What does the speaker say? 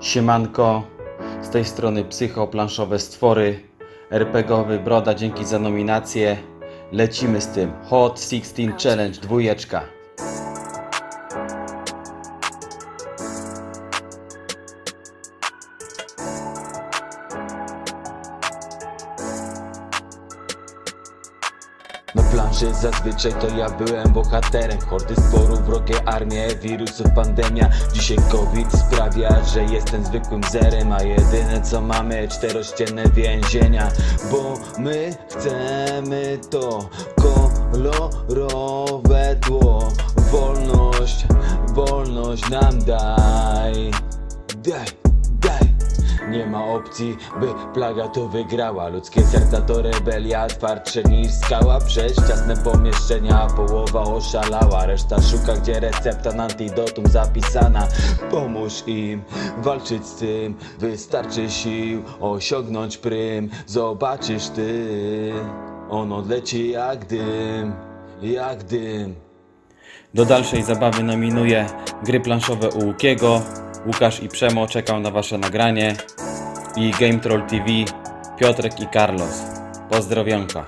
Siemanko, z tej strony psychoplanszowe stwory, RPGowy Broda, dzięki za nominację. Lecimy z tym. Hot 16 Challenge, dwójeczka. Planszy. Zazwyczaj to ja byłem bohaterem. Hordy sporów, wrogie armie, wirusów, pandemia. Dzisiaj COVID sprawia, że jestem zwykłym zerem A jedyne co mamy czterościenne więzienia. Bo my chcemy to kolorowe tło. Wolność, wolność nam Daj, daj nie ma opcji, by plaga to wygrała. Ludzkie serca to rebelia, twardsze niż skała Przez ciasne pomieszczenia połowa oszalała. Reszta szuka, gdzie recepta na antidotum zapisana. Pomóż im walczyć z tym. Wystarczy sił osiągnąć prym. Zobaczysz ty On odleci jak dym, jak dym. Do dalszej zabawy nominuję gry planszowe u Łukiego. Łukasz i Przemo czekał na wasze nagranie. I Game Troll TV, Piotrek i Carlos. Pozdrowionka.